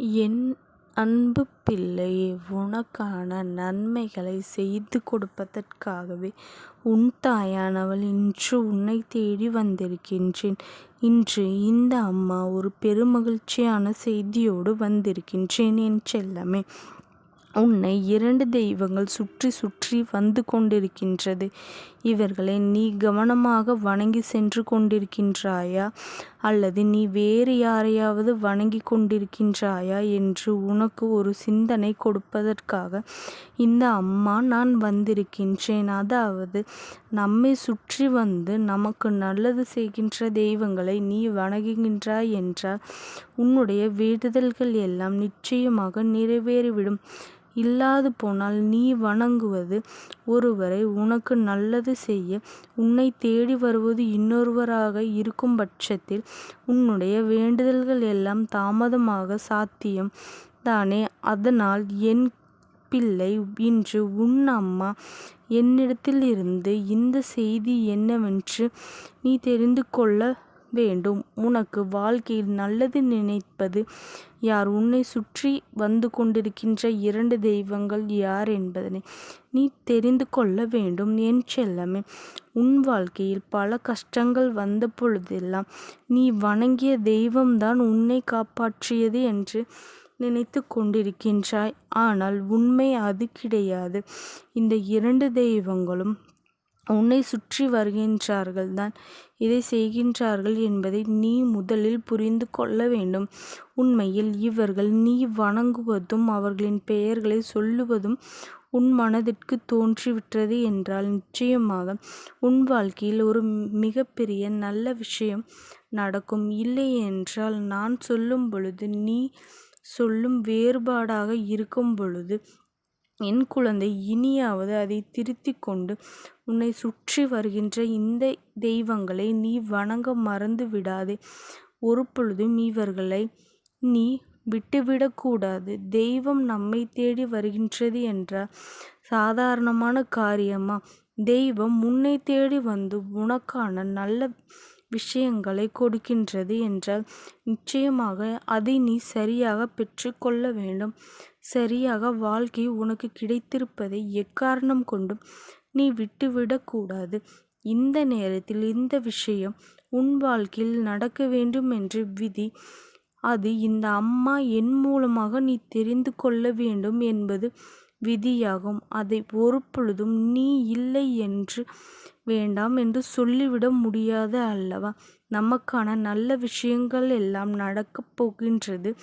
என் அன்பு பிள்ளையே உனக்கான நன்மைகளை செய்து கொடுப்பதற்காகவே உன் தாயானவள் இன்று உன்னை தேடி வந்திருக்கின்றேன். இன்று இந்த அம்மா ஒரு பெருமகிழ்ச்சியான செய்தியோடு வந்திருக்கின்றேன் என் செல்லமே. உன்னை இரண்டு தெய்வங்கள் சுற்றி சுற்றி வந்து கொண்டிருக்கின்றது. இவர்களை நீ கவனமாக வணங்கி சென்று கொண்டிருக்கின்றாயா? அல்லது நீ வேறு யாரையாவது வணங்கி கொண்டிருக்கின்றாயா என்று உனக்கு ஒரு சிந்தனை கொடுப்பதற்காக இந்த அம்மா நான் வந்திருக்கின்றேன். அதாவது நம்மை சுற்றி வந்து நமக்கு நல்லது செய்கின்ற தெய்வங்களை நீ வணங்குகின்றாய் என்றால் உன்னுடைய வேண்டுதல்கள் எல்லாம் நிச்சயமாக நிறைவேறிவிடும். இல்லாது போனால் நீ வணங்குவது ஒருவரை உனக்கு நல்லது செய்ய உன்னை தேடி வருவது இன்னொருவராக இருக்கும் பட்சத்தில் உன்னுடைய வேண்டுதல்கள் எல்லாம் தாமதமாக சாத்தியம் தானே. அதனால் என் பிள்ளை இன்று உன் அம்மா என்னிடத்திலிருந்து இந்த செய்தி என்னவென்று நீ தெரிந்து கொள்ள வேண்டும். உனக்கு வாழ்க்கையில் நல்லது நினைப்பது யார்? உன்னை சுற்றி வந்து கொண்டிருக்கின்ற இரண்டு தெய்வங்கள் யார் என்பதனை நீ தெரிந்து கொள்ள வேண்டும் என் செல்லமே. உன் வாழ்க்கையில் பல கஷ்டங்கள் வந்த பொழுதெல்லாம் நீ வணங்கிய தெய்வம்தான் உன்னை காப்பாற்றியது என்று நினைத்து கொண்டிருக்கின்றாய். ஆனால் உண்மை அது கிடையாது. இந்த இரண்டு தெய்வங்களும் உன்னை சுற்றி வருகின்றார்கள் தான் இதை செய்கின்றார்கள் என்பதை நீ முதலில் புரிந்து கொள்ள வேண்டும். உண்மையில் இவர்கள் நீ வணங்குவதும் அவர்களின் பெயர்களை சொல்லுவதும் உன் மனதிற்கு தோன்றிவிட்டது என்றால் நிச்சயமாக உன் வாழ்க்கையில் ஒரு மிகப்பெரிய நல்ல விஷயம் நடக்கும். இல்லையென்றால் நான் சொல்லும் பொழுது நீ சொல்லும் வேறுபாடாக இருக்கும் பொழுது என் குழந்தை இனியாவது அதை திருத்தி கொண்டு உன்னை சுற்றி வருகின்ற இந்த தெய்வங்களை நீ வணங்க மறந்து விடாதே. ஒருபொழுதும் இவர்களை நீ விட்டுவிடக்கூடாது தெய்வம் நம்மை தேடி வருகின்றது என்றால் சாதாரணமான காரியமா? தெய்வம் உன்னை தேடி வந்து உனக்கான நல்ல விஷயங்களை கொடுக்கின்றது என்றால் நிச்சயமாக அதை நீ சரியாக பெற்றுக்கொள்ள வேண்டும். சரியாக வாழ்க்கை உனக்கு கிடைத்திருப்பதை எக்காரணம் கொண்டும் நீ விட்டுவிடக்கூடாது இந்த நேரத்தில் இந்த விஷயம் உன் வாழ்க்கையில் நடக்க வேண்டும் என்று விதி. அது இந்த அம்மா என் மூலமாக நீ தெரிந்து கொள்ள வேண்டும் என்பது விதியாகும். அதை ஒருபொழுதும் நீ இல்லை என்று வேண்டாம் என்று சொல்லிவிட முடியாது அல்லவா? நமக்கான நல்ல விஷயங்கள் எல்லாம் நடக்கப் போகின்றது.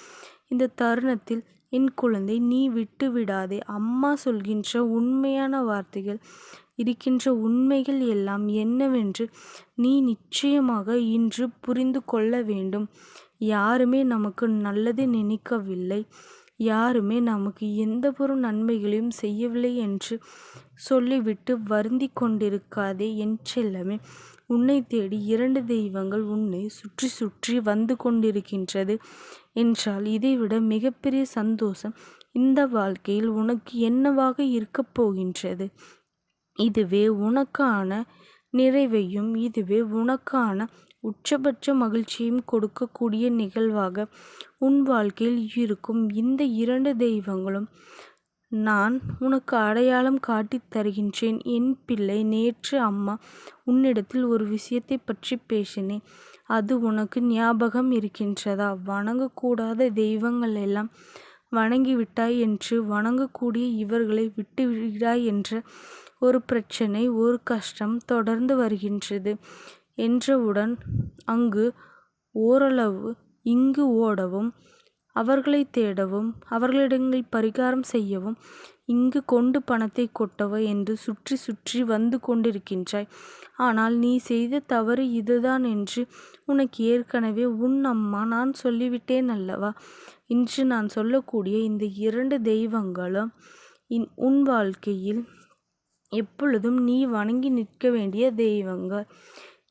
இந்த தருணத்தில் என் குழந்தை நீ விட்டு விடாதே அம்மா சொல்கின்ற உண்மையான வார்த்தைகள் இருக்கின்ற உண்மைகள் எல்லாம் என்னவென்று நீ நிச்சயமாக இன்று புரிந்து கொள்ள வேண்டும். யாருமே நமக்கு நல்லது நினைக்கவில்லை. யாருமே நமக்கு எந்த ஒரு நன்மைகளையும் செய்யவில்லை என்று சொல்லிவிட்டு வருந்தி கொண்டிருக்காதே என் செல்லமே. உன்னைத் தேடி இரண்டு தெய்வங்கள் உன்னை சுற்றி சுற்றி வந்து கொண்டிருக்கின்றது என்றால் இதைவிட மிகப்பெரிய சந்தோஷம் இந்த வாழ்க்கையில் உனக்கு என்னவாக இருக்கப் போகின்றது? இதுவே உனக்கான நிறைவையும் இதுவே உனக்கான உச்சபட்ச மகிழ்ச்சியும் கொடுக்கக்கூடிய நிகழ்வாக உன் வாழ்க்கையில் இருக்கும். இந்த இரண்டு தெய்வங்களும் நான் உனக்கு அடையாளம் காட்டித் தருகின்றேன் என் பிள்ளை. நேற்று அம்மா உன்னிடத்தில் ஒரு விஷயத்தைப் பற்றி பேசினேன். அது உனக்கு ஞாபகம் இருக்கின்றதா? வணங்கக்கூடாத தெய்வங்கள் எல்லாம் வணங்கிவிட்டாய் என்று வணங்கக்கூடிய இவர்களை விட்டுவிடுகிறாய் என்ற ஒரு பிரச்சனை ஒரு கஷ்டம் தொடர்ந்து வருகின்றது என்றவுடன் அங்கு ஓரளவு இங்கு ஓடவும் அவர்களை தேடவும் அவர்களிடங்களில் பரிகாரம் செய்யவும் இங்கு கொண்டு பணத்தை கொட்டவோ என்று சுற்றி சுற்றி வந்து கொண்டிருக்கின்றாய். ஆனால் நீ செய்த தவறு இதுதான் என்று உனக்கு ஏற்கனவே உன் அம்மா நான் சொல்லிவிட்டேன் அல்லவா? இன்று நான் சொல்லக்கூடிய இந்த இரண்டு தெய்வங்களும் உன் வாழ்க்கையில் எப்பொழுதும் நீ வணங்கி நிற்க வேண்டிய தெய்வங்கள்.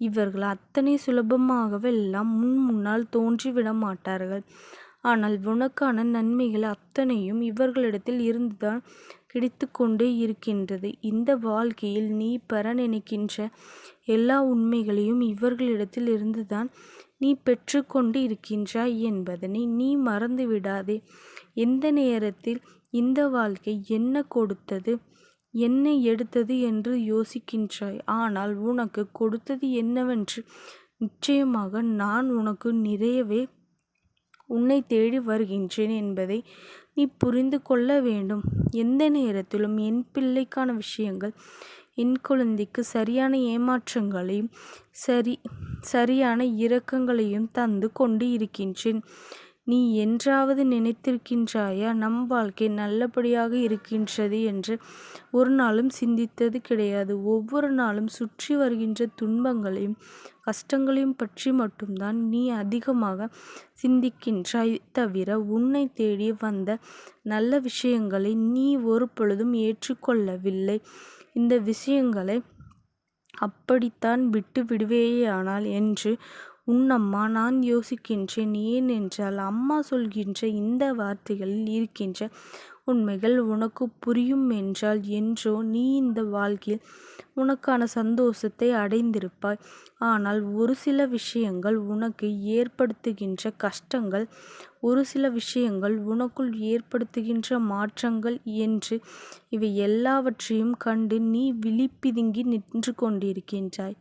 இவர்கள் அத்தனை சுலபமாகவெல்லாம் முன் முன்னால் தோன்றி விடமாட்டார்கள். ஆனால் உனக்கான நன்மைகள் அத்தனையும் இவர்களிடத்தில் இருந்துதான் கிடைத்து கொண்டே இருக்கின்றது. இந்த வாழ்க்கையில் நீ பெற நினைக்கின்ற எல்லா உண்மைகளையும் இவர்களிடத்தில் இருந்துதான் நீ பெற்றுக்கொண்டு இருக்கின்றாய் என்பதனை நீ மறந்து விடாதே எந்த நேரத்தில் இந்த வாழ்க்கை என்ன கொடுத்தது என்ன எடுத்தது என்று யோசிக்கின்றாய் ஆனால் உனக்கு கொடுத்தது என்னவென்று நிச்சயமாக நான் உனக்கு நிறையவே உன்னை தேடி வருகின்றேன் என்பதை நீ புரிந்து கொள்ள வேண்டும். எந்த நேரத்திலும் என் பிள்ளைக்கான விஷயங்கள் என் குழந்தைக்கு சரியான ஏமாற்றங்களையும் சரி சரியான இரக்கங்களையும் தந்து கொண்டு இருக்கின்றேன். நீ என்றாவது நினைத்திருக்கின்றாயா? நம் வாழ்க்கை நல்லபடியாக இருக்கின்றது என்று ஒரு நாளும் சிந்தித்தது கிடையாது. ஒவ்வொரு நாளும் சுற்றி வருகின்ற துன்பங்களையும் கஷ்டங்களையும் பற்றி மட்டும்தான் நீ அதிகமாக சிந்திக்கின்றாய் தவிர உன்னை தேடி வந்த நல்ல விஷயங்களை நீ ஒரு பொழுதும் ஏற்றுக்கொள்ளவில்லை. இந்த விஷயங்களை அப்படித்தான் விட்டு விடுவேயானால் என்று உன்னம்மா நான் யோசிக்கின்றேன் ஏன் என்றால் அம்மா சொல்கின்ற இந்த வார்த்தைகளில் இருக்கின்ற உண்மைகள் உனக்கு புரியும் என்றால் என்றோ நீ இந்த வாழ்க்கையில் உனக்கான சந்தோஷத்தை அடைந்திருப்பாய். ஆனால் ஒரு சில விஷயங்கள் உனக்கு ஏற்படுத்துகின்ற கஷ்டங்கள் ஒரு சில விஷயங்கள் உனக்குள் ஏற்படுத்துகின்ற மாற்றங்கள் என்று இவை எல்லாவற்றையும் கண்டு நீ விழிப்பிதுங்கி நின்று கொண்டிருக்கின்றாய்.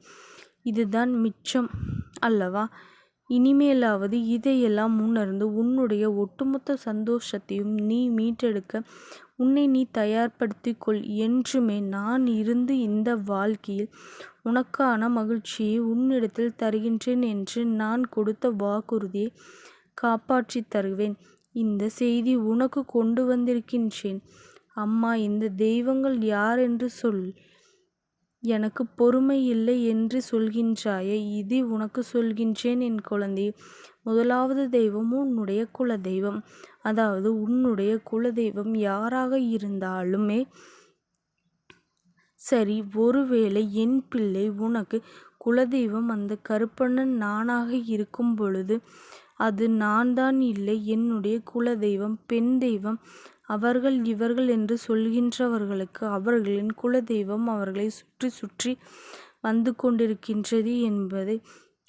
இதுதான் மிச்சம் அல்லவா? இனிமேலாவது இதையெல்லாம் உணர்ந்து உன்னுடைய ஒட்டுமொத்த சந்தோஷத்தையும் நீ மீட்டெடுக்க உன்னை நீ தயார்படுத்திக் கொள் என்றுமே நான் இருந்து இந்த வாழ்க்கையில் உனக்கான மகிழ்ச்சியை உன்னிடத்தில் தருகின்றேன் என்று நான் கொடுத்த வாக்குறுதியை காப்பாற்றி தருவேன். இந்த செய்தி உனக்கு கொண்டு வந்திருக்கின்றேன். அம்மா இந்த தெய்வங்கள் யார் என்று சொல். எனக்கு பொறுமை இல்லை என்று சொல்கின்றாயே இது உனக்கு சொல்கின்றேன் என் குழந்தை. முதலாவது தெய்வம் உன்னுடைய குல தெய்வம் அதாவது உன்னுடைய குல தெய்வம் யாராக இருந்தாலுமே சரி ஒருவேளை என் பிள்ளை உனக்கு குலதெய்வம் அந்த கருப்பண்ணன் நானாக இருக்கும் பொழுது அது நான் தான் இல்லை என்னுடைய குலதெய்வம் பெண் தெய்வம் அவர்கள் இவர்கள் என்று சொல்கின்றவர்களுக்கு அவர்களின் குலதெய்வம் அவர்களை சுற்றி சுற்றி வந்து கொண்டிருக்கின்றது என்பதை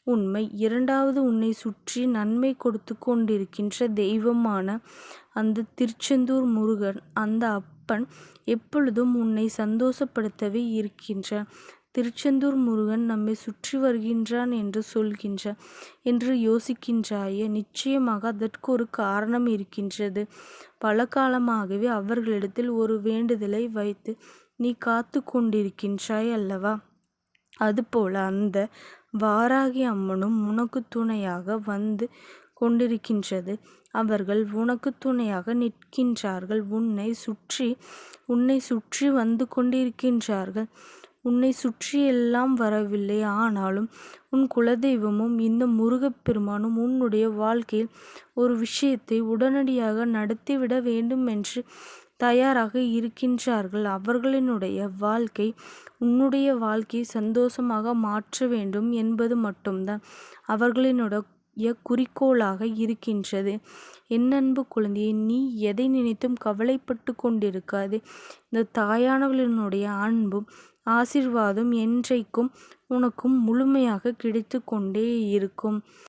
உண்மை. இரண்டாவது உன்னை சுற்றி நன்மை கொடுத்து கொண்டிருக்கின்ற தெய்வமான அந்த திருச்செந்தூர் முருகன் அந்த அப்பன் எப்பொழுதும் உன்னை சந்தோஷப்படுத்தவே இருக்கின்றான் திருச்செந்தூர் முருகன் நம்மை சுற்றி வருகின்றான் என்று சொல்கின்ற என்று யோசிக்கின்றாயே நிச்சயமாக அதற்கு ஒரு காரணம் இருக்கின்றது. பல காலமாகவே அவர்களிடத்தில் ஒரு வேண்டுதலை வைத்து நீ காத்து கொண்டிருக்கின்றாய் அல்லவா? அதுபோல அந்த வாராகி அம்மனும் உனக்கு துணையாக வந்து கொண்டிருக்கின்றது. அவர்கள் உனக்கு துணையாக நிற்கின்றார்கள். உன்னை சுற்றி உன்னை சுற்றி வந்து கொண்டிருக்கின்றார்கள். உன்னை சுற்றியெல்லாம் வரவில்லை. ஆனாலும் உன் குலதெய்வமும் இந்த முருகப்பெருமானும் உன்னுடைய வாழ்க்கையில் ஒரு விஷயத்தை உடனடியாக நடத்திவிட வேண்டும் என்று தயாராக இருக்கின்றார்கள். அவர்களினுடைய வாழ்க்கை உன்னுடைய வாழ்க்கையை சந்தோஷமாக மாற்ற வேண்டும் என்பது மட்டும்தான் அவர்களினுடைய குறிக்கோளாக இருக்கின்றது. என் அன்பு குழந்தையை நீ எதை நினைத்தும் கவலைப்பட்டு கொண்டிருக்காது. இந்த தாயானவர்களினுடைய அன்பும் ஆசிர்வாதம் என்றைக்கும் உனக்கும் முழுமையாக கிடைத்து கொண்டே இருக்கும்.